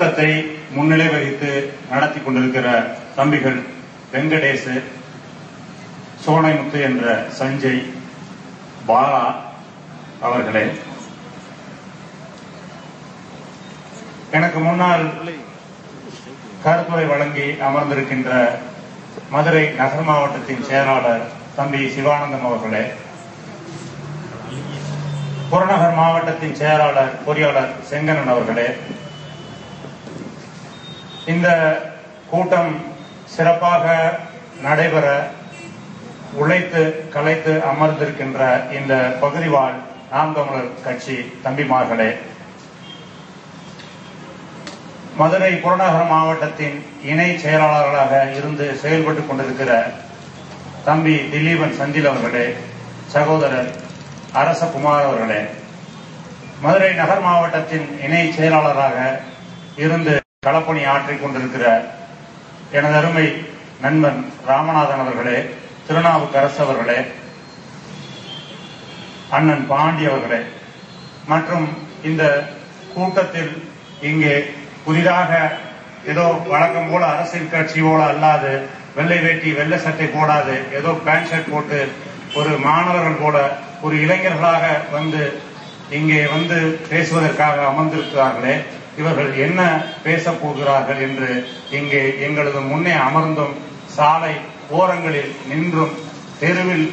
கூட்டத்தை முன்னிலை வகித்து நடத்தி கொண்டிருக்கிற தம்பிகள் வெங்கடேஷ் சோனைமுத்து என்ற சஞ்சய் பாலா அவர்களே. எனக்கு முன்னால் கருத்துரை வழங்கி அமர்ந்திருக்கின்ற மதுரை நகர் மாவட்டத்தின் செயலாளர் தம்பி சிவானந்தம் அவர்களே. புறநகர் மாவட்டத்தின் செயலாளர் பொறியாளர் செங்கனன் அவர்களே. இந்த கூட்டம் சிறப்பாக நடைபெற உழைத்து கலைத்து அமர்ந்திருக்கின்ற இந்த பகுதிவாழ் நாம் தமிழர் கட்சி தம்பிமார்களே மதுரை புறநகர் மாவட்டத்தின் இணை செயலாளர்களாக இருந்து செயல்பட்டுக் கொண்டிருக்கிற தம்பி திலீபன் சந்தில் அவர்களே சகோதரர் அரசகுமார் அவர்களே மதுரை நகர் மாவட்டத்தின் இணை செயலாளராக இருந்து களப்பணி ஆற்றிக் கொண்டிருக்கிற எனது அருமை நண்பன் ராமநாதன் அவர்களே திருநாவுக்கரசு அவர்களே அண்ணன் பாண்டி அவர்களே மற்றும் இந்த கூட்டத்தில் இங்கே புதிதாக ஏதோ வழக்கம் போல அரசியல் கட்சி போல அல்லாது வெள்ளை வேட்டி வெள்ளை சட்டை போடாது ஏதோ பேண்ட் ஷர்ட் போட்டு ஒரு மாணவர்கள் போல ஒரு இளைஞர்களாக வந்து இங்கே வந்து பேசுவதற்காக அமர்ந்திருக்கிறார்களே இவர்கள் என்ன பேச போகிறார்கள் என்று இங்கே எங்களது முன்னே அமர்ந்தும் சாலை ஓரங்களில் நின்றும் தெருவில்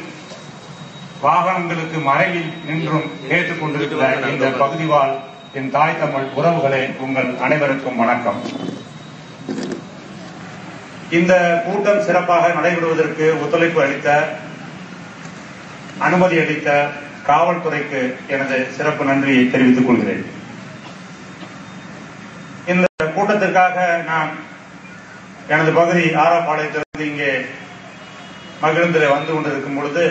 வாகனங்களுக்கு மறைவில் நின்றும் கேட்டுக்கொண்டிருக்கிற இந்த பகுதிவாழ் என் தாய் தமிழ் உறவுகளே உங்கள் அனைவருக்கும் வணக்கம். இந்த கூட்டம் சிறப்பாக நடைபெறுவதற்கு ஒத்துழைப்பு அளித்த அனுமதி அளித்த காவல்துறைக்கு எனது சிறப்பு நன்றியை தெரிவித்துக் கொள்கிறேன். இந்த கூட்டத்திற்காக நான் எனது பகுதி ஆராப்பாளையத்திலிருந்து இங்கே மகிழ்ந்தில் வந்து கொண்டிருக்கும் பொழுது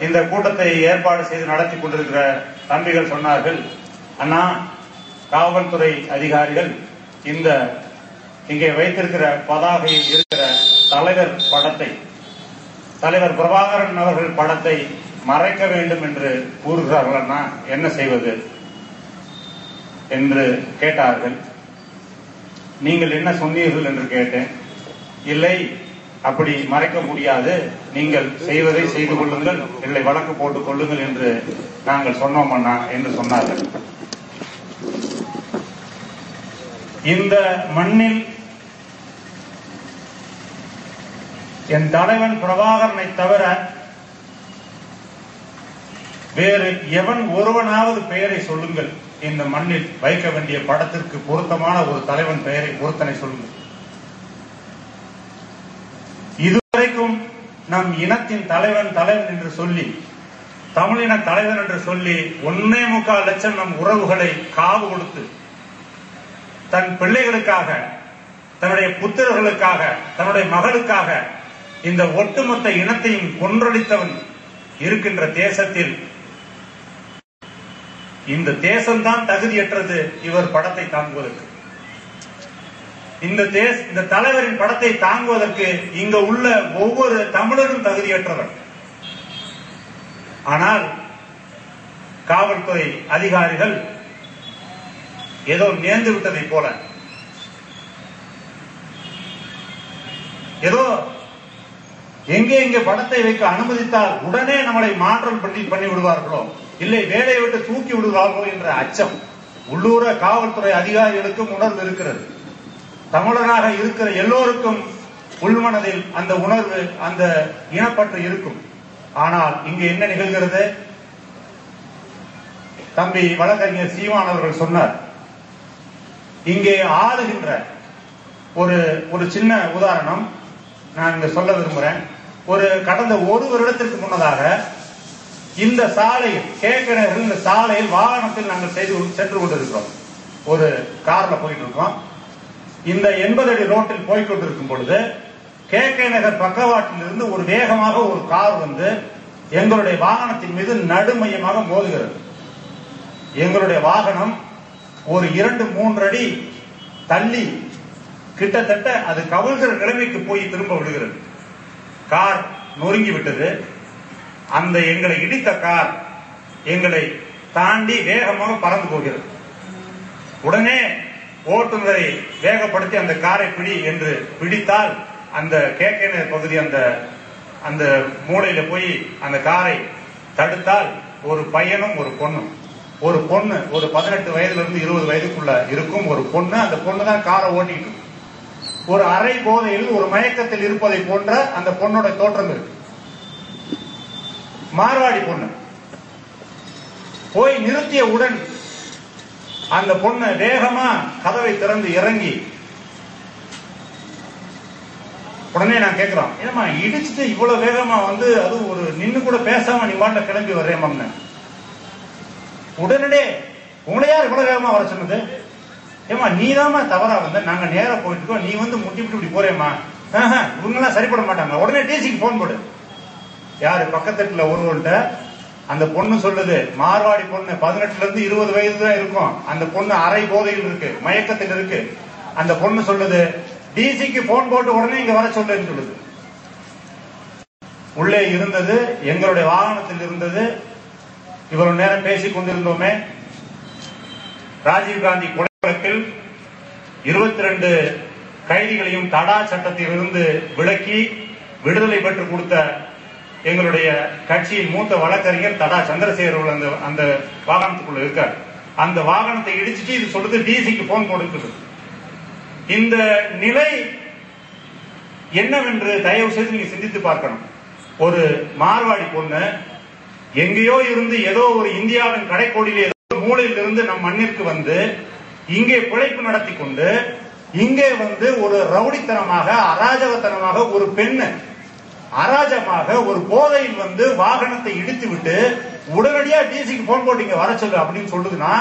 இந்த கூட்டத்தை ஏற்பாடு செய்து நடத்தி கொண்டிருக்கிற தம்பிகள் சொன்னார்கள் அண்ணா காவல்துறை அதிகாரிகள் இந்த இங்கே வைத்திருக்கிற பதாகையில் இருக்கிற தலைவர் படத்தை தலைவர் பிரபாகரன் அவர்கள் படத்தை மறைக்க வேண்டும் என்று கூறுகிறார்கள் அண்ணா. என்ன செய்வது? என்று கேட்டார்கள். நீங்கள் என்ன சொன்னீர்கள் என்று கேட்டேன். இல்லை அப்படி மறைக்க முடியாது. நீங்கள் செய்வதை செய்து கொள்ளுங்கள். இல்லை வழக்கு போட்டுக் கொள்ளுங்கள் என்று நாங்கள் சொன்னோம் அண்ணா என்று சொன்னார்கள். இந்த மண்ணில் என் தலைவன் பிரபாகரனை தவிர வேறு எவன் ஒருவனாவது பெயரை சொல்லுங்கள். இந்த மண்ணில் வைக்க வேண்டிய படத்திற்கு பொருத்தமான ஒரு தலைவன் பெயரை பொருத்தனை சொல்லுங்கள் இதுவரைக்கும் நம் இனத்தின் தலைவன் தலைவன் என்று சொல்லி தமிழின தலைவன் என்று சொல்லி ஒன்னே முக்கால் லட்சம் நம் உறவுகளை காவு கொடுத்து தன் பிள்ளைகளுக்காக தன்னுடைய புத்திரர்களுக்காக தன்னுடைய மகளுக்காக இந்த ஒட்டுமொத்த இனத்தையும் கொன்றளித்தவன் இருக்கின்ற தேசத்தில் இந்த தேசம்தான் தகுதியற்றது. இவர் படத்தை தாங்குவதற்கு. இந்த தேச இந்த தலைவரின் படத்தை தாங்குவதற்கு இங்க உள்ள ஒவ்வொரு தமிழரும் தகுதியற்றவர். ஆனால் காவல்துறை அதிகாரிகள் ஏதோ நேர்ந்து விட்டதை போல ஏதோ எங்கே எங்கே படத்தை வைக்க அனுமதித்தால் உடனே நம்மளை மாற்றம் பண்ணி பண்ணி விடுவார்களோ இல்லை வேலையை விட்டு தூக்கி விடுவார்களோ என்ற அச்சம் உள்ளூர காவல்துறை அதிகாரிகளுக்கும் உணர்வு இருக்கிறது தமிழராக இருக்கிற எல்லோருக்கும் உள்மனதில் அந்த உணர்வு அந்த இனப்பற்று இருக்கும். ஆனால் இங்கு என்ன நிகழ்கிறது? தம்பி வழக்கறிஞர் சீமான் அவர்கள் சொன்னார் இங்கே ஆளுகின்ற ஒரு ஒரு சின்ன உதாரணம் நான் இங்க சொல்ல விரும்புகிறேன் ஒரு கடந்த ஒரு வருடத்திற்கு முன்னதாக இந்த சாலையில் கேக்கநகரில் இந்த சாலையில் வாகனத்தில் நாங்கள் செய்து சென்று கொண்டிருக்கிறோம். ஒரு கார்ல போயிட்டு இருக்கோம் இந்த எண்பது அடி ரோட்டில் போய்க் கொண்டிருக்கும் பொழுது கே நகர் பக்கவாட்டிலிருந்து ஒரு வேகமாக ஒரு கார் வந்து எங்களுடைய வாகனத்தின் மீது நடுமையமாக மோதுகிறது. எங்களுடைய வாகனம் ஒரு இரண்டு மூன்று அடி தள்ளி கிட்டத்தட்ட அது கவிழ்கிற நிலைமைக்கு போய் திரும்ப விடுகிறது கார் நொறுங்கி விட்டது. அந்த எங்களை இடித்த கார் எங்களை தாண்டி வேகமாக பறந்து போகிறது. உடனே ஓட்டுநரை வேகப்படுத்தி அந்த காரை பிடி என்று பிடித்தால் அந்த கேகேனர் பகுதி அந்த அந்த மூளையில போய் அந்த காரை தடுத்தால் ஒரு பையனும் ஒரு பொண்ணும். ஒரு பொண்ணு ஒரு பதினெட்டு வயதுல இருந்து இருபது வயதுக்குள்ள இருக்கும் ஒரு பொண்ணு அந்த பொண்ணு தான் காரை ஓட்டிட்டு ஒரு அரை போதையில் ஒரு மயக்கத்தில் இருப்பதை போன்ற அந்த பொண்ணோட தோற்றம் இருக்கு மார்வாடி பொண்ணு. போய் நிறுத்திய உடன் அந்த பொண்ணு வேகமா கதவை திறந்து இறங்கி உடனே நான் கேட்கிறோம் ஏமா இடிச்சுட்டு இவ்வளவு வேகமா வந்து அது ஒரு நின்னு கூட பேசாம நீ வாண்ட கிளம்பி வர்றேன் உடனடியே உங்களை யார் இவ்வளவு வேகமா வர சொன்னது? ஏமா நீ தவறா வந்த நாங்க நேரா போயிட்டு இருக்கோம் நீ வந்து முட்டி விட்டு இப்படி போறேம்மா. இவங்க எல்லாம் சரிப்பட மாட்டாங்க உடனே டிசிக்கு போன் போடு. யாரு? பக்கத்துல ஒருவர்கிட்ட அந்த பொண்ணு சொல்லுது மார்வாடி பொண்ணு பதினெட்டுல இருந்து இருபது வயது தான் இருக்கும். அந்த பொண்ணு அரை போதையில் இருக்கு மயக்கத்தில் இருக்கு. அந்த பொண்ணு சொல்லுது டிசிக்கு போன் போட்டு உடனே இங்க வர சொல்லுன்னு சொல்லுது. உள்ளே இருந்தது எங்களுடைய வாகனத்தில் இருந்தது. இவ்வளவு நேரம் பேசிக் கொண்டிருந்தோமே. ராஜீவ்காந்தி கொலை வழக்கில் இருபத்தி ரெண்டு கைதிகளையும் தடா சட்டத்திலிருந்து விலக்கி விடுதலை பெற்று கொடுத்த எங்களுடைய கட்சியின் மூத்த வழக்கறிஞர் தடா சந்திரசேகர் அந்த அந்த வாகனத்துக்குள்ள இருக்கார். அந்த வாகனத்தை இடிச்சிட்டு இது சொல்றது டிசிக்கு போன் கொடுக்குது. இந்த நிலை என்னவென்று தயவு செய்து நீங்க சிந்தித்து பார்க்கணும். ஒரு மார்வாடி பொண்ணு எங்கேயோ இருந்து ஏதோ ஒரு இந்தியாவின் கடைக்கோடியில் ஏதோ ஒரு மூலையில் இருந்து நம் மண்ணிற்கு வந்து இங்கே பிழைப்பு நடத்தி கொண்டு இங்கே வந்து ஒரு ரவுடித்தனமாக அராஜகத்தனமாக ஒரு பெண்ணு அராஜகமாக ஒரு போதையில் வந்து வாகனத்தை இடித்து விட்டு உடனடியா டிசிக்கு போன் போட்டு இங்க வர சொல்லு அப்படின்னு சொல்லுதுன்னா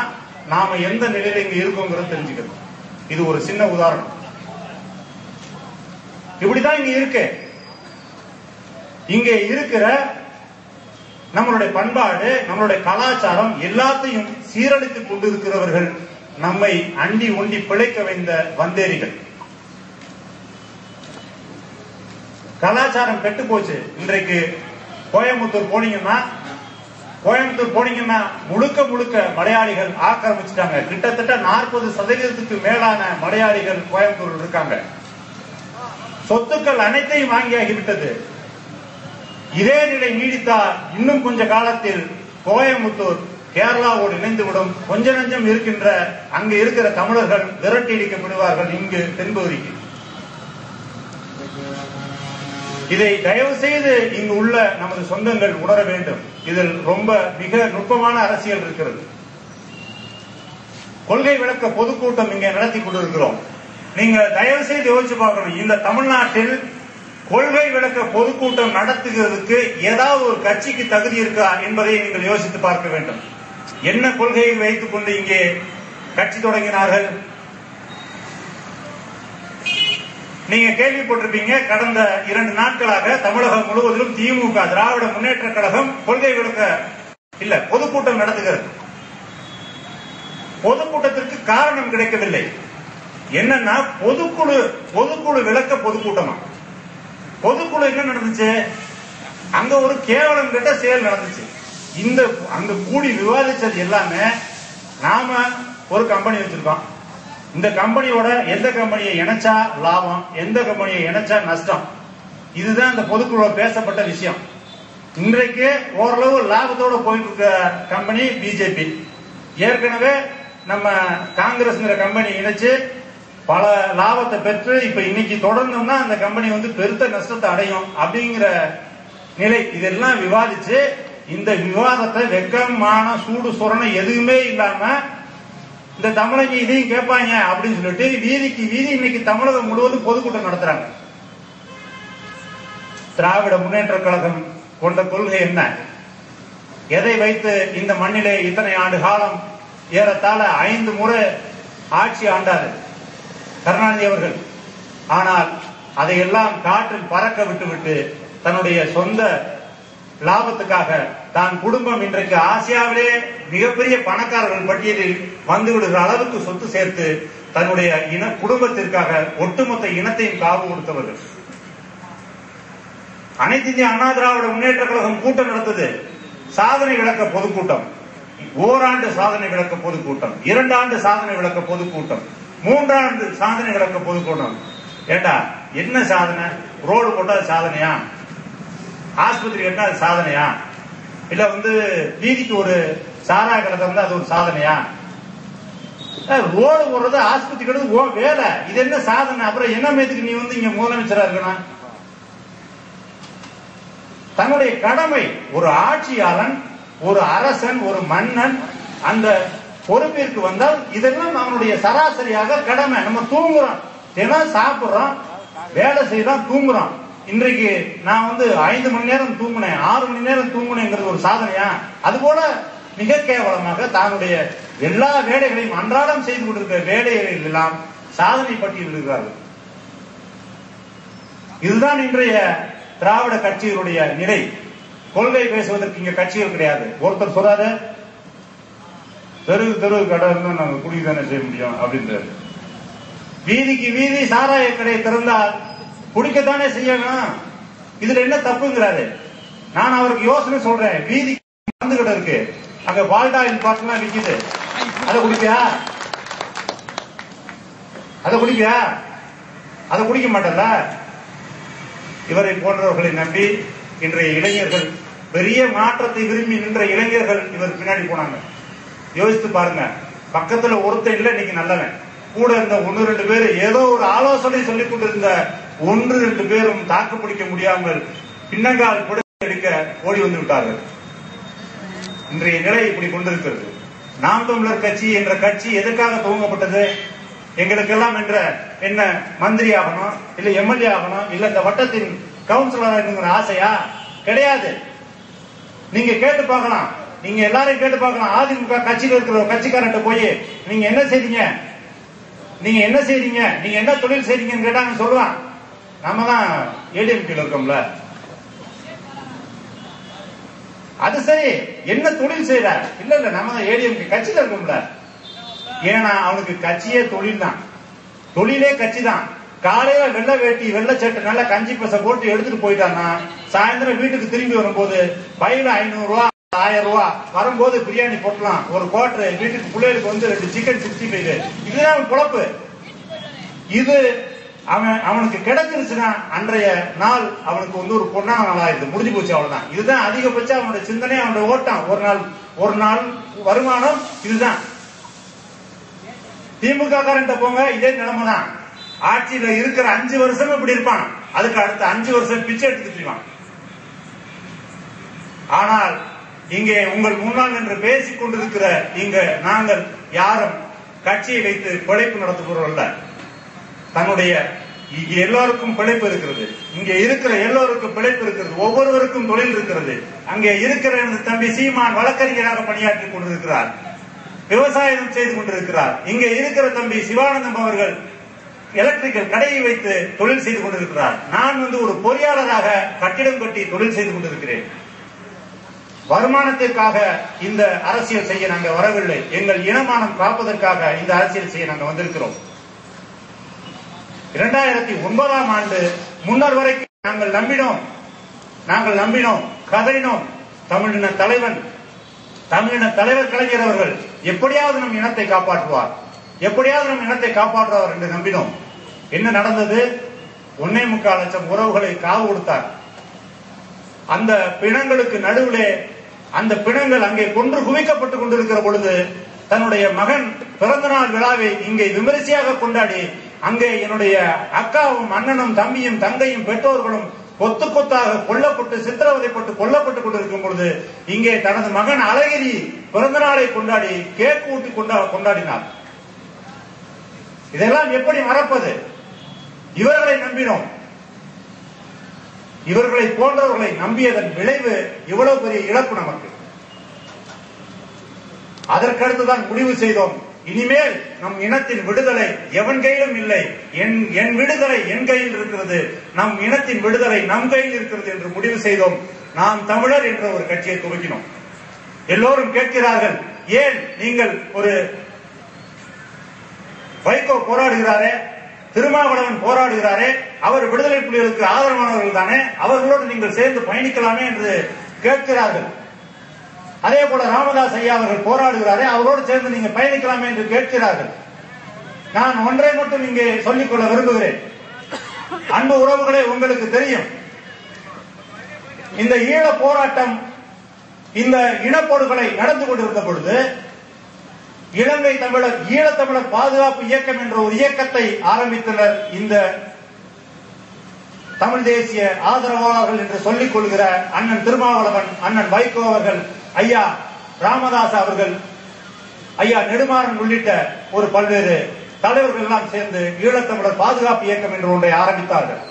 நாம எந்த நிலையில இங்க இருக்கோங்கிறது தெரிஞ்சுக்கணும். இது ஒரு சின்ன உதாரணம். இப்படிதான் இங்க இருக்கு. இங்க இருக்கிற நம்மளுடைய பண்பாடு நம்மளுடைய கலாச்சாரம் எல்லாத்தையும் சீரழித்துக் கொண்டிருக்கிறவர்கள் நம்மை அண்டி ஒண்டி பிழைக்க வைந்த வந்தேரிகள். கலாச்சாரம் கெட்டு போச்சு. இன்றைக்கு கோயம்புத்தூர் போனீங்கன்னா கோயம்புத்தூர் போனீங்கன்னா முழுக்க முழுக்க மலையாளிகள் ஆக்கிரமிச்சிட்டாங்க. கிட்டத்தட்ட நாற்பது சதவீதத்துக்கு மேலான மலையாளிகள் கோயம்புத்தூர் இருக்காங்க. சொத்துக்கள் அனைத்தையும் வாங்கியாகிவிட்டது இதே நிலை நீடித்தால் இன்னும் கொஞ்ச காலத்தில் கோயம்புத்தூர் கேரளாவோடு இணைந்துவிடும். கொஞ்ச நஞ்சம் இருக்கின்ற அங்கு இருக்கிற தமிழர்கள் விரட்டி அடிக்கப்படுவார்கள் இங்கு தென்பகுதிக்கு. இதை தயவு செய்து இங்கு உள்ள நமது சொந்தங்கள் உணர வேண்டும். இதில் ரொம்ப மிக நுட்பமான அரசியல் இருக்கிறது. கொள்கை விளக்க பொதுக்கூட்டம் இங்கே நடத்தி கொண்டிருக்கிறோம். நீங்க தயவு செய்து யோசிச்சு பார்க்கணும். இந்த தமிழ்நாட்டில் கொள்கை விளக்க பொதுக்கூட்டம் நடத்துகிறதுக்கு ஏதாவது ஒரு கட்சிக்கு தகுதி இருக்கா என்பதை நீங்கள் யோசித்து பார்க்க வேண்டும். என்ன கொள்கையை வைத்துக் கொண்டு இங்கே கட்சி தொடங்கினார்கள்? நீங்க கேள்விப்பட்டிருப்பீங்க கடந்த இரண்டு நாட்களாக தமிழகம் முழுவதிலும் திமுக திராவிட முன்னேற்ற கழகம் கொள்கை விளக்க இல்ல பொதுக்கூட்டம் நடத்துகிறது. பொதுக்கூட்டத்திற்கு காரணம் கிடைக்கவில்லை. என்னன்னா பொதுக்குழு பொதுக்குழு விளக்க பொதுக்கூட்டமா? பொதுக்குழு என்ன நடந்துச்சு? அங்க ஒரு கேவலம் கிட்ட செயல் நடந்துச்சு. இந்த அங்க கூடி விவாதிச்சது எல்லாமே நாம ஒரு கம்பெனி வச்சிருக்கோம். இந்த கம்பெனியோட எந்த கம்பெனியை இணைச்சா லாபம் எந்த கம்பெனியை இணைச்சா நஷ்டம்? இதுதான் இந்த பொதுக்குழு பேசப்பட்ட விஷயம். இன்றைக்கு ஓரளவு லாபத்தோட போயிட்டு இருக்க கம்பெனி பிஜேபி ஏற்கனவே நம்ம காங்கிரஸ்ங்கிற கம்பெனி இணைச்சு பல லாபத்தை பெற்று இப்ப இன்னைக்கு தொடர்ந்தோம்னா அந்த கம்பெனி வந்து பெருத்த நஷ்டத்தை அடையும் அப்படிங்கிற நிலை. இதெல்லாம் விவாதிச்சு இந்த விவாதத்தை வெக்கமான சூடு சுரணை எதுவுமே இல்லாம இந்த தமிழங்க இதையும் கேட்பாங்க அப்படின்னு சொல்லிட்டு வீதிக்கு வீதி இன்னைக்கு தமிழகம் முழுவதும் பொதுக்கூட்டம் நடத்துறாங்க. திராவிட முன்னேற்ற கழகம் கொண்ட கொள்கை என்ன? எதை வைத்து இந்த மண்ணிலே இத்தனை ஆண்டு காலம் ஏறத்தாழ ஐந்து முறை ஆட்சி ஆண்டாரு? கருணாநிதி அவர்கள். ஆனால் அதையெல்லாம் காற்றில் பறக்க விட்டுவிட்டு தன்னுடைய சொந்த லாபத்துக்காக தான் குடும்பம் இன்றைக்கு ஆசியாவிலே மிகப்பெரிய பணக்காரர்கள் பட்டியலில் வந்து விடுகிற அளவுக்கு சொத்து சேர்த்து தன்னுடைய இன குடும்பத்திற்காக ஒட்டுமொத்த இனத்தையும் காவு கொடுத்தவர்கள். அனைத்து இந்திய அண்ணா திராவிட முன்னேற்ற கழகம் கூட்டம் நடத்தது சாதனை விளக்க பொதுக்கூட்டம். ஓராண்டு சாதனை விளக்க பொதுக்கூட்டம். இரண்டாண்டு சாதனை விளக்க பொதுக்கூட்டம். மூன்றாண்டு சாதனை விளக்க பொதுக்கூட்டம். ஏண்டா என்ன சாதனை? ரோடு போட்டா சாதனையா? ஆஸ்பத்திரி கட்டினா அது சாதனையா? இல்ல வந்து வீதிக்கு ஒரு சாரா கடத்த வந்து அது ஒரு சாதனையா? ரோடு போடுறது ஆஸ்பத்திரி கட்டுறது ஓ வேலை. இது என்ன சாதனை? அப்புறம் என்ன மேத்துக்கு நீ வந்து இங்க முதலமைச்சரா இருக்கணும்? தன்னுடைய கடமை ஒரு ஆட்சியாளன் ஒரு அரசன் ஒரு மன்னன் அந்த பொறுப்பிற்கு வந்தால் இதெல்லாம் அவனுடைய சராசரியாக கடமை. நம்ம தூங்குறோம். தினம் சாப்பிடுறோம். வேலை செய்யறோம் தூங்குறோம். இன்றைக்கு நான் வந்து ஐந்து மணி நேரம் தூங்குனேன் ஆறு மணி நேரம் தூங்கினேங்கிறது ஒரு சாதனையா? அது போல மிக கேவலமாக தன்னுடைய எல்லா வேலைகளையும் அன்றாடம் செய்து கொண்டிருக்கிற வேலைகளில் எல்லாம் சாதனை பற்றி இருக்கிறார்கள் இதுதான் இன்றைய திராவிட கட்சிகளுடைய நிலை. கொள்கை பேசுவதற்கு இங்க கட்சிகள் கிடையாது. ஒருத்தர் சொல்றாரு தெரு தெரு கடை இருந்தா நாங்க குடி தானே செய்ய முடியும் அப்படின்றாரு. வீதிக்கு வீதி சாராய கடை திறந்தால் குடிக்கத்தானே செய்யணும். இதுல என்ன தப்புங்கிறாரு? நான் அவருக்கு யோசனை சொல்றேன். வீதி மருந்து கடை இருக்கு. அங்க பால்டாயில் பாட்டுலாம் விக்குது அதை குடிப்பியா? அதை குடிப்பியா? அதை குடிக்க மாட்டல இவரை போன்றவர்களை நம்பி இன்றைய இளைஞர்கள் பெரிய மாற்றத்தை விரும்பி நின்ற இளைஞர்கள் இவர் பின்னாடி போனாங்க. யோசித்து பாருங்க. பக்கத்துல ஒருத்தர் இல்ல இன்னைக்கு நல்லவன். கூட இருந்த ஒன்னு ரெண்டு பேர் ஏதோ ஒரு ஆலோசனை சொல்லிக் கொண்டிருந்த ஒன்று ரெண்டு பேரும் தாக்கு பிடிக்க முடியாமல் பின்னங்கால் புடை எடுக்க ஓடி வந்து விட்டார்கள். இன்றைய நிலை இப்படி கொண்டிருக்கிறது. நாம் தமிழர் கட்சி என்ற கட்சி எதற்காக துவங்கப்பட்டது? எங்களுக்கெல்லாம் என்ற என்ன மந்திரி ஆகணும் இல்ல எம்எல்ஏ ஆகணும் இல்ல இந்த வட்டத்தின் கவுன்சிலர் இருக்கணுங்கிற ஆசையா? கிடையாது. நீங்க கேட்டு பார்க்கலாம். நீங்க எல்லாரையும் கேட்டு பார்க்கலாம். அதிமுக கட்சியில் இருக்கிற கட்சிக்காரன்ட்ட போய் நீங்க என்ன செய்றீங்க நீங்க என்ன செய்றீங்க நீங்க என்ன தொழில் செய்றீங்கன்னு கேட்டாங்க சொல்லுவான். நம்ம தான் ஏடிஎம்கே இருக்கோம்ல. அது சரி என்ன தொழில் செய்யற இல்ல இல்ல நம்ம தான் ஏடிஎம்கே கட்சியில இருக்கோம்ல. ஏன்னா அவனுக்கு கட்சியே தொழில் தான் தொழிலே கட்சி தான் காலையில வெள்ளை வேட்டி வெள்ளை சட்டை நல்லா கஞ்சி பச போட்டு எடுத்துட்டு போயிட்டான்னா சாயந்தரம் வீட்டுக்கு திரும்பி வரும்போது பையில ஐநூறு ரூபா ஆயிரம் ரூபா வரும்போது பிரியாணி போட்டலாம். ஒரு கோட்டர் வீட்டுக்கு பிள்ளைகளுக்கு வந்து ரெண்டு சிக்கன் சிக்ஸ்டி ஃபைவ் இதுதான் குழப்பு பொழப்பு. இது அவன் அவனுக்கு கிடைச்சிருச்சுன்னா அன்றைய நாள் அவனுக்கு வந்து ஒரு பொண்ணான நாளாயிருது முடிஞ்சு போச்சு அவ்வளவுதான். இதுதான் அதிகபட்சம் அவனுடைய சிந்தனை அவனுடைய ஓட்டம். ஒரு நாள் ஒரு நாள் வருமானம் இதுதான். திமுக காரன்ட்ட போங்க இதே நிலைமை தான் ஆட்சியில இருக்கிற அஞ்சு வருஷம் இப்படி இருப்பான். அதுக்கு அடுத்த அஞ்சு வருஷம் பிச்சை எடுத்துட்டு ஆனால் இங்கே உங்கள் முன்னால் என்று பேசிக் கொண்டிருக்கிற இங்க நாங்கள் யாரும் கட்சியை வைத்து பிழைப்பு நடத்துகிறோம் அல்ல. தன்னுடைய இங்க எல்லோருக்கும் பிழைப்பு இருக்கிறது. இங்க இருக்கிற எல்லோருக்கும் பிழைப்பு இருக்கிறது. ஒவ்வொருவருக்கும் தொழில் இருக்கிறது. அங்கே இருக்கிற எனது தம்பி சீமான் வழக்கறிஞராக பணியாற்றி கொண்டிருக்கிறார். விவசாயம் செய்து கொண்டிருக்கிறார். இங்க இருக்கிற தம்பி சிவானந்தம் அவர்கள் எலக்ட்ரிக்கல் கடையை வைத்து தொழில் செய்து கொண்டிருக்கிறார். நான் வந்து ஒரு பொறியாளராக கட்டிடம் கட்டி தொழில் செய்து கொண்டிருக்கிறேன். வருமானத்திற்காக இந்த அரசியல் செய்ய நாங்கள் வரவில்லை. எங்கள் இனமானம் காப்பதற்காக இந்த அரசியல் செய்ய நாங்கள் வந்திருக்கிறோம். இரண்டாயிரத்தி ஒன்பதாம் ஆண்டு முன்னர் வரைக்கும் நாங்கள் நம்பினோம். நாங்கள் நம்பினோம் கதறினோம் தமிழின தலைவன் தமிழின தலைவர் கலைஞர் அவர்கள் எப்படியாவது நம் இனத்தை காப்பாற்றுவார். எப்படியாவது நம் இனத்தை காப்பாற்றுவார் என்று நம்பினோம். என்ன நடந்தது? ஒன்னே முக்கால் லட்சம் உறவுகளை காவு கொடுத்தார். அந்த பிணங்களுக்கு நடுவிலே அந்த பிணங்கள் அங்கே கொன்று குவிக்கப்பட்டுக் கொண்டிருக்கிற பொழுது தன்னுடைய மகன் பிறந்த நாள் விழாவை இங்கே விமரிசையாக கொண்டாடி அங்கே என்னுடைய அக்காவும் அண்ணனும் தம்பியும் தங்கையும் பெற்றோர்களும் கொத்து கொத்தாக கொல்லப்பட்டு சித்திரவதைப்பட்டு கொல்லப்பட்டுக் கொண்டிருக்கும் பொழுது இங்கே தனது மகன் அழகிரி பிறந்த நாளை கொண்டாடி கேக் ஊட்டி கொண்டா கொண்டாடினார். இதெல்லாம் எப்படி மறப்பது? இவர்களை நம்பினோம். இவர்களை போன்றவர்களை நம்பியதன் விளைவு இவ்வளவு பெரிய இழப்பு நமக்கு. அதற்கடுத்துதான் முடிவு செய்தோம். இனிமேல் நம் இனத்தின் விடுதலை எவன் கையிலும் இல்லை. என் என் விடுதலை என் கையில் இருக்கிறது. நம் இனத்தின் விடுதலை நம் கையில் இருக்கிறது என்று முடிவு செய்தோம். நாம் தமிழர் என்ற ஒரு கட்சியை துவக்கினோம். எல்லோரும் கேட்கிறார்கள் ஏன் நீங்கள் ஒரு வைகோ போராடுகிறாரே? திருமாவளவன் போராடுகிறாரே? அவர் விடுதலை புலிகளுக்கு ஆதரவானவர்கள் தானே? அவர்களோடு நீங்கள் சேர்ந்து பயணிக்கலாமே? என்று கேட்கிறார்கள். அதே போல ராமதாஸ் ஐயா அவர்கள் போராடுகிறாரே அவரோடு சேர்ந்து நீங்க பயணிக்கலாமே என்று கேட்கிறார்கள். நான் ஒன்றை மட்டும் இங்கே சொல்லிக்கொள்ள விரும்புகிறேன். அன்பு உறவுகளே உங்களுக்கு தெரியும். இந்த ஈழ போராட்டம் இந்த இனப்படுகொலை நடந்து கொண்டிருந்த பொழுது இலங்கை தமிழர் ஈழத்தமிழர் பாதுகாப்பு இயக்கம் என்ற ஒரு இயக்கத்தை ஆரம்பித்தனர் இந்த தமிழ் தேசிய ஆதரவாளர்கள் என்று சொல்லிக் கொள்கிற அண்ணன் திருமாவளவன் அண்ணன் வைகோ அவர்கள். ஐயா ராமதாஸ் அவர்கள் ஐயா நெடுமாறன் உள்ளிட்ட ஒரு பல்வேறு தலைவர்கள் எல்லாம் சேர்ந்து ஈழத்தமிழர் பாதுகாப்பு இயக்கம் என்று ஒன்றை ஆரம்பித்தார்கள்.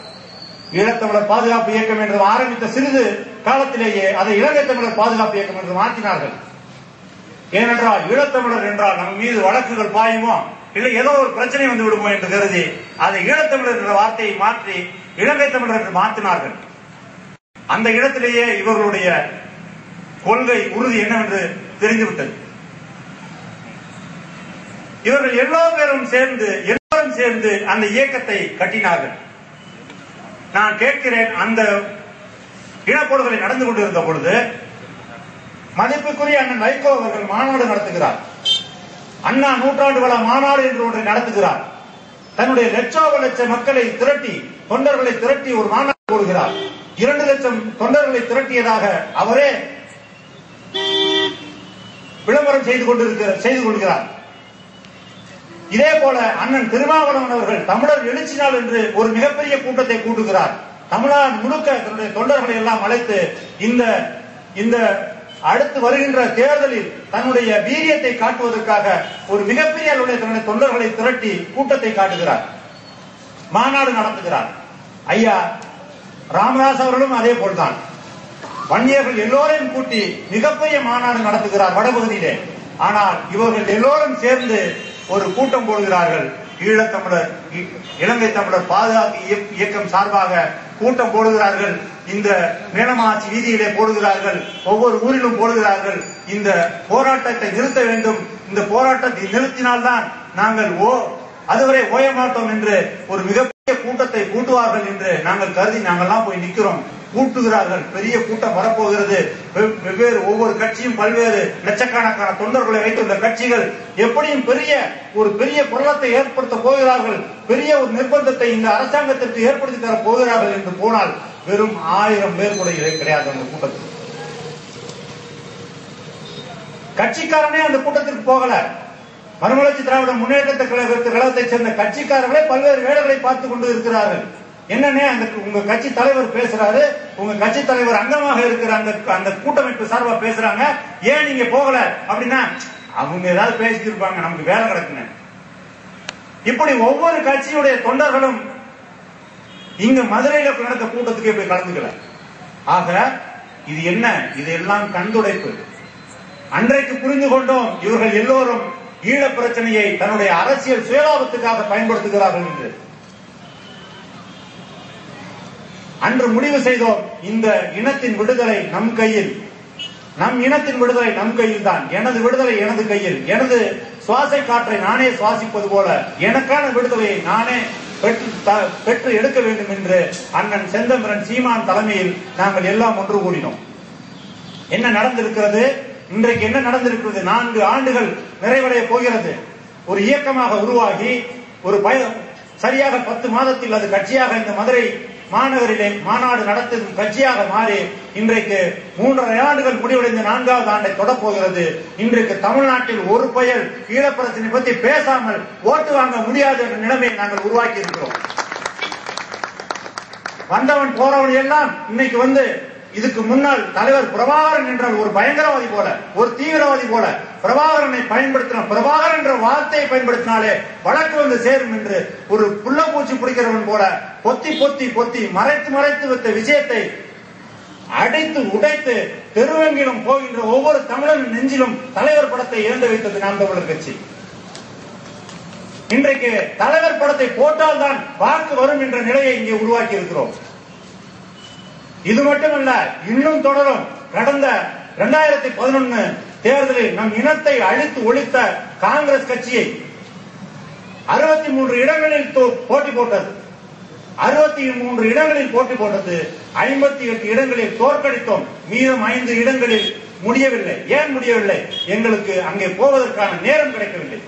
ஈழத்தமிழர் பாதுகாப்பு இயக்கம் என்று ஆரம்பித்த சிறிது காலத்திலேயே அதை இலங்கை தமிழர் பாதுகாப்பு இயக்கம் என்று மாற்றினார்கள். ஏனென்றால் ஈழத்தமிழர் என்றால் நம் மீது வழக்குகள் பாயுமோ இல்லை ஏதோ ஒரு பிரச்சனை வந்து விடுமோ என்று கருதி அதை ஈழத்தமிழர் என்ற வார்த்தையை மாற்றி இலங்கை தமிழர் என்று மாற்றினார்கள். அந்த இடத்திலேயே இவர்களுடைய கொள்கை உறுதி என்னவென்று தெரிந்துவிட்டது. இவர்கள் எல்லா பேரும் சேர்ந்து எல்லாரும் சேர்ந்து அந்த இயக்கத்தை கட்டினார்கள். நான் கேட்கிறேன் அந்த இனப்படுகொலை நடந்து கொண்டிருந்த பொழுது மதிப்புக்குரிய அண்ணன் வைகோ அவர்கள் மாநாடு நடத்துகிறார். அண்ணா நூற்றாண்டு விழா மாநாடு என்று ஒன்றை நடத்துகிறார். தன்னுடைய லட்சோப லட்ச மக்களை திரட்டி தொண்டர்களை திரட்டி ஒரு மாநாடு போடுகிறார். இரண்டு லட்சம் தொண்டர்களை திரட்டியதாக அவரே விளம்பரம் செய்து கொண்டிருக்கிற செய்து கொள்கிறார். இதே போல அண்ணன் திருமாவளவன் அவர்கள் தமிழர் எழுச்சி நாள் என்று ஒரு மிகப்பெரிய கூட்டத்தை கூட்டுகிறார். தமிழ்நாடு முழுக்க தன்னுடைய தொண்டர்களை எல்லாம் அழைத்து இந்த இந்த அடுத்து வருகின்ற தேர்தலில் தன்னுடைய வீரியத்தை காட்டுவதற்காக ஒரு மிகப்பெரிய அளவுடைய தன்னுடைய தொண்டர்களை திரட்டி கூட்டத்தை காட்டுகிறார். மாநாடு நடத்துகிறார். ஐயா ராமதாஸ் அவர்களும் அதே போல்தான். வன்னியர்கள் எல்லோரையும் கூட்டி மிகப்பெரிய மாநாடு நடத்துகிறார் வடபகுதியிலே. ஆனால் இவர்கள் எல்லோரும் சேர்ந்து ஒரு கூட்டம் போடுகிறார்கள். ஈழத்தமிழர் இலங்கை தமிழர் பாதுகாப்பு இயக்கம் சார்பாக கூட்டம் போடுகிறார்கள். இந்த மேலமாச்சி வீதியிலே போடுகிறார்கள். ஒவ்வொரு ஊரிலும் போடுகிறார்கள். இந்த போராட்டத்தை நிறுத்த வேண்டும். இந்த போராட்டத்தை நிறுத்தினால்தான் நாங்கள் ஓ அதுவரை ஓய மாட்டோம் என்று ஒரு மிகப்பெரிய கூட்டத்தை கூட்டுவார்கள் என்று நாங்கள் கருதி நாங்கள்லாம் போய் நிற்கிறோம் கூட்டுகிறார்கள். பெரிய கூட்டம் வரப்போகிறது. வெவ்- வெவ்வேறு ஒவ்வொரு கட்சியும் பல்வேறு லட்சக்கணக்கான தொண்டர்களை வைத்துள்ள கட்சிகள் எப்படியும் பெரிய ஒரு பெரிய பொருளத்தை ஏற்படுத்த போகிறார்கள். பெரிய ஒரு நிர்பந்தத்தை இந்த அரசாங்கத்திற்கு ஏற்படுத்தி தர போகிறார்கள் என்று போனால் வெறும் ஆயிரம் பேர் கூட கிடையாது அந்த கூட்டத்தில். கட்சிக்காரனே அந்த கூட்டத்திற்கு போகல. மறுமலர்ச்சி திராவிட முன்னேற்ற கழகத்தை சேர்ந்த கட்சிக்காரர்களே பல்வேறு வேலைகளை பார்த்துக் கொண்டு இருக்கிறார்கள். என்னன்னே அந்த உங்க கட்சி தலைவர் பேசுறாரு உங்க கட்சி தலைவர் அங்கமாக இருக்கிற அந்த அந்த கூட்டமைப்பு சார்பா பேசுறாங்க ஏன் நீங்க போகல? அப்படின்னா அவங்க ஏதாவது பேசிட்டு இருப்பாங்க நமக்கு வேலை கிடக்குங்க இப்படி ஒவ்வொரு கட்சியுடைய தொண்டர்களும் இங்க மதுரையில நடந்த கூட்டத்துக்கு போய் கலந்துக்கல. ஆக இது என்ன? இது எல்லாம் கண்துடைப்பு. அன்றைக்கு புரிந்து கொண்டோம் இவர்கள் எல்லோரும் ஈழ பிரச்சனையை தன்னுடைய அரசியல் சுயலாபத்துக்காக பயன்படுத்துகிறார்கள் என்று. அன்று முடிவு செய்தோம் இந்த இனத்தின் விடுதலை நம் கையில். நம் இனத்தின் விடுதலை நம் கையில் தான். எனது விடுதலை எனது கையில். எனது சுவாசை காற்றை நானே சுவாசிப்பது போல எனக்கான விடுதலையை நானே பெற்று த- பெற்று எடுக்க வேண்டும் என்று அண்ணன் செந்தமிரன் சீமான் தலைமையில் நாங்கள் எல்லாம் ஒன்று கூடினோம். என்ன நடந்திருக்கிறது? இன்றைக்கு என்ன நடந்திருக்கிறது? நான்கு ஆண்டுகள் நிறைவடைய போகிறது. ஒரு இயக்கமாக உருவாகி ஒரு பய சரியாக பத்து மாதத்தில் அது கட்சியாக இந்த மதுரை மாநகரிலே மாநாடு நடத்தும் கட்சியாக மாறி இன்றைக்கு மூன்றரை ஆண்டுகள் முடிவடைந்த நான்காவது ஆண்டை தொடப்போகிறது. இன்றைக்கு தமிழ்நாட்டில் ஒரு பயல் ஈழப்பிரச்சனை பத்தி பேசாமல் ஓட்டு வாங்க முடியாது என்ற நிலைமையை நாங்கள் உருவாக்கி இருக்கிறோம் வந்தவன் போறவன் எல்லாம் இன்னைக்கு வந்து இதுக்கு முன்னால் தலைவர் பிரபாகரன் என்றால் ஒரு பயங்கரவாதி போல ஒரு தீவிரவாதி போல பிரபாகரனை பயன்படுத்தின பிரபாகரன் என்ற வார்த்தையை பயன்படுத்தினாலே வழக்கு வந்து சேரும் என்று ஒரு புள்ள பூச்சி பிடிக்கிறவன் போல பொத்தி பொத்தி பொத்தி மறைத்து மறைத்து வைத்த விஷயத்தை அடைத்து உடைத்து தெருவெங்கிலும் போகின்ற ஒவ்வொரு தமிழன் நெஞ்சிலும் தலைவர் படத்தை இழந்து வைத்தது நாம் தமிழர் கட்சி. இன்றைக்கு தலைவர் படத்தை போட்டால்தான் வாக்கு வரும் என்ற நிலையை இங்கே உருவாக்கி இருக்கிறோம் இது மட்டுமல்ல இன்னும் தொடரும். கடந்த 2011 பதினொன்னு தேர்தலில் நம் இனத்தை அழித்து ஒழித்த காங்கிரஸ் கட்சியை அறுபத்தி மூன்று இடங்களில் போட்டி போட்டது. அறுபத்தி மூன்று இடங்களில் போட்டி போட்டது. ஐம்பத்தி எட்டு இடங்களில் தோற்கடித்தோம். மீதம் ஐந்து இடங்களில் முடியவில்லை. ஏன் முடியவில்லை? எங்களுக்கு அங்கே போவதற்கான நேரம் கிடைக்கவில்லை.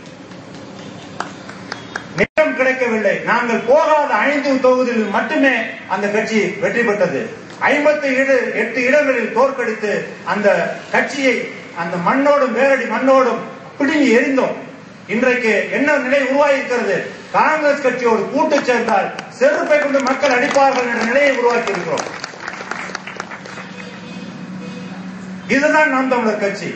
நேரம் கிடைக்கவில்லை. நாங்கள் போகாத ஐந்து தொகுதிகளில் மட்டுமே அந்த கட்சி வெற்றி பெற்றது. ஐம்பத்தி எட்டு இடங்களில் தோற்கடித்து அந்த கட்சியை அந்த மண்ணோடும் வேரடி மண்ணோடும் பிடுங்கி எரிந்தோம் இன்றைக்கு என்ன நிலை உருவாகியிருக்கிறது? காங்கிரஸ் கட்சியோடு கூட்டு சேர்ந்தால் செருப்பை கொண்டு மக்கள் அடிப்பார்கள் என்ற நிலையை உருவாக்கி இருக்கிறோம் இதுதான் நாம் தமிழர் கட்சி.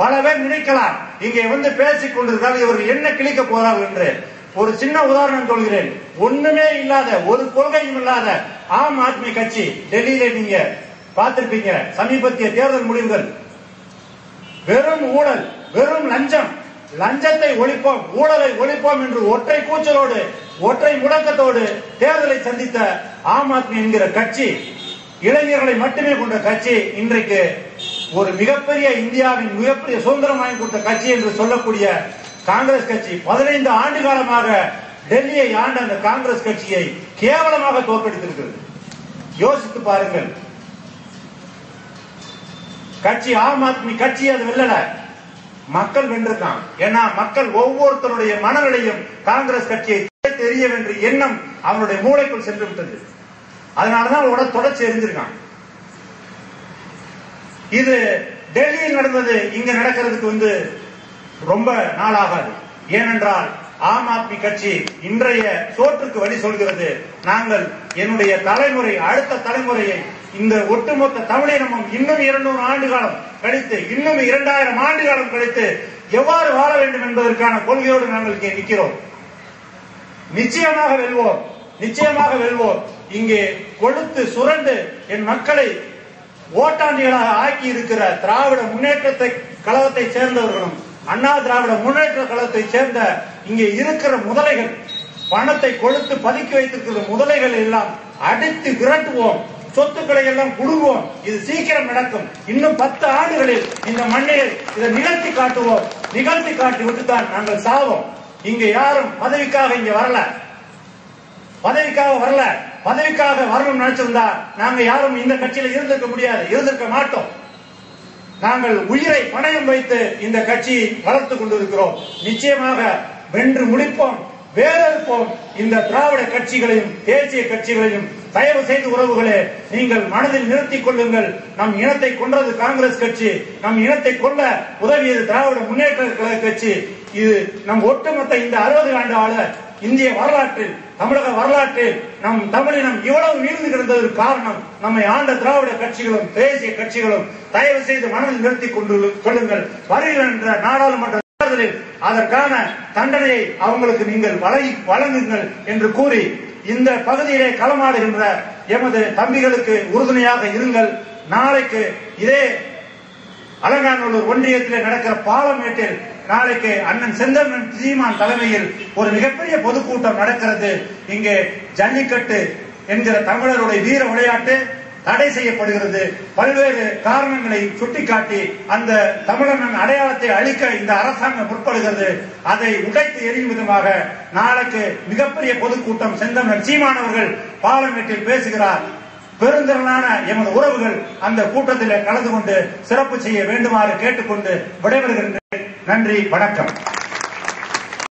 பல பேர் நினைக்கலாம் இங்கே வந்து பேசிக் கொண்டிருந்தால் இவர்கள் என்ன கிழிக்க போறார்கள் என்று. ஒரு சின்ன உதாரணம் சொல்கிறேன். ஒண்ணுமே இல்லாத ஒரு கொள்கையும் இல்லாத ஆம் ஆத்மி கட்சி டெல்லியில நீங்க பார்த்திருப்பீங்க. சமீபத்திய தேர்தல் முடிவுகள். வெறும் ஊழல் வெறும் லஞ்சம். லஞ்சத்தை ஒழிப்போம் ஊழலை ஒழிப்போம் என்று ஒற்றை கூச்சலோடு ஒற்றை முடக்கத்தோடு தேர்தலை சந்தித்த ஆம் ஆத்மி என்கிற கட்சி இளைஞர்களை மட்டுமே கொண்ட கட்சி இன்றைக்கு ஒரு மிகப்பெரிய இந்தியாவின் மிகப்பெரிய சுதந்திரம் வாங்கி கொடுத்த கட்சி என்று சொல்லக்கூடிய காங்கிரஸ் கட்சி பதினைந்து ஆண்டு காலமாக டெல்லியை ஆண்ட அந்த காங்கிரஸ் கட்சியை கேவலமாக தோற்கடித்திருக்கிறது. யோசித்து பாருங்கள். கட்சி ஆம் ஆத்மி கட்சி அது வெல்லல. மக்கள் வென்றிருக்கான் ஏன்னா மக்கள் ஒவ்வொருத்தருடைய மனநிலையும் காங்கிரஸ் கட்சியை தெரிய என்ற எண்ணம் அவனுடைய மூளைக்குள் சென்று விட்டது. அதனாலதான் அவனோட தொடர்ச்சி எரிஞ்சிருக்கான். இது டெல்லியில் நடந்தது இங்க நடக்கிறதுக்கு வந்து ரொம்ப நாளாகாது. ஏனென்றால் ஆம் ஆத்மி கட்சி இன்றைய சோற்றுக்கு வழி சொல்கிறது நாங்கள் என்னுடைய தலைமுறை அடுத்த தலைமுறையை இந்த ஒட்டுமொத்த தமிழினமும் இன்னும் இருநூறு ஆண்டு காலம் கழித்து இன்னும் இரண்டாயிரம் ஆண்டு காலம் கழித்து எவ்வாறு வாழ வேண்டும் என்பதற்கான கொள்கையோடு நாங்கள் இங்கே நிற்கிறோம். நிச்சயமாக வெல்வோம். நிச்சயமாக வெல்வோம். இங்கே கொழுத்து சுரண்டு என் மக்களை ஓட்டாண்டிகளாக ஆக்கி இருக்கிற திராவிட முன்னேற்றத்தை கழகத்தை சேர்ந்தவர்களும் அண்ணா திராவிட முன்னேற்ற கழகத்தை சேர்ந்த இங்கே இருக்கிற முதலைகள் பணத்தை கொடுத்து பதுக்கி வைத்திருக்கிற முதலைகள் எல்லாம் அடித்து விரட்டுவோம். சொத்துக்களை எல்லாம் கொடுவோம். இது சீக்கிரம் நடக்கும். இன்னும் பத்து ஆண்டுகளில் இந்த மண்ணில் இதை நிகழ்த்தி காட்டுவோம். நிகழ்த்தி காட்டி விட்டுத்தான் நாங்கள் சாவோம். இங்க யாரும் பதவிக்காக இங்க வரல. பதவிக்காக வரல. பதவிக்காக வரணும் நினைச்சிருந்தா நாங்க யாரும் இந்த கட்சியில இருந்திருக்க முடியாது. இருந்திருக்க மாட்டோம். நாங்கள் உயிரை பணயம் வைத்து இந்த கட்சியை வளர்த்து கொண்டிருக்கிறோம். நிச்சயமாக வென்று முடிப்போம் வேறறுப்போம் இந்த திராவிட கட்சிகளையும் தேசிய கட்சிகளையும் தயவு செய்து உறவுகளே நீங்கள் மனதில் நிறுத்திக் கொள்ளுங்கள். நம் இனத்தை கொன்றது காங்கிரஸ் கட்சி நம் இனத்தை கொல்ல உதவியது திராவிட முன்னேற்ற கழக கட்சி. இது நம் ஒட்டுமொத்த இந்த அறுபது ஆண்டு ஆள இந்திய வரலாற்றில் தமிழக வரலாற்றில் நம் தமிழினம் இவ்வளவு நீர்ந்து கிடந்ததற்கு காரணம் நம்மை ஆண்ட திராவிட கட்சிகளும் தேசிய கட்சிகளும் தயவு செய்து மனதில் நிறுத்திக் கொண்டு கொள்ளுங்கள். வருகின்ற நாடாளுமன்ற தேர்தலில் அதற்கான தண்டனையை அவங்களுக்கு நீங்கள் வழங்கி வழங்குங்கள் என்று கூறி இந்த பகுதியிலே களமாடுகின்ற எமது தம்பிகளுக்கு உறுதுணையாக இருங்கள். நாளைக்கு இதே அலங்காநல்லூர் ஒன்றியத்தில் நடக்கிற பாலமேட்டில் நாளைக்கு அண்ணன் செந்தமன் சீமான் தலைமையில் ஒரு மிகப்பெரிய பொதுக்கூட்டம் நடக்கிறது. இங்கே ஜல்லிக்கட்டு என்கிற தமிழருடைய வீர விளையாட்டு தடை செய்யப்படுகிறது. பல்வேறு காரணங்களை சுட்டிக்காட்டி அந்த தமிழனின் அடையாளத்தை அழிக்க இந்த அரசாங்கம் முற்படுகிறது. அதை உடைத்து எரியும் விதமாக நாளைக்கு மிகப்பெரிய பொதுக்கூட்டம் செந்தமன் சீமானவர்கள் பாலமேட்டில் பேசுகிறார். பெருந்திரளான எமது உறவுகள் அந்த கூட்டத்தில் கலந்து கொண்டு சிறப்பு செய்ய வேண்டுமாறு கேட்டுக்கொண்டு விடைபெறுகின்றேன். நன்றி வணக்கம்.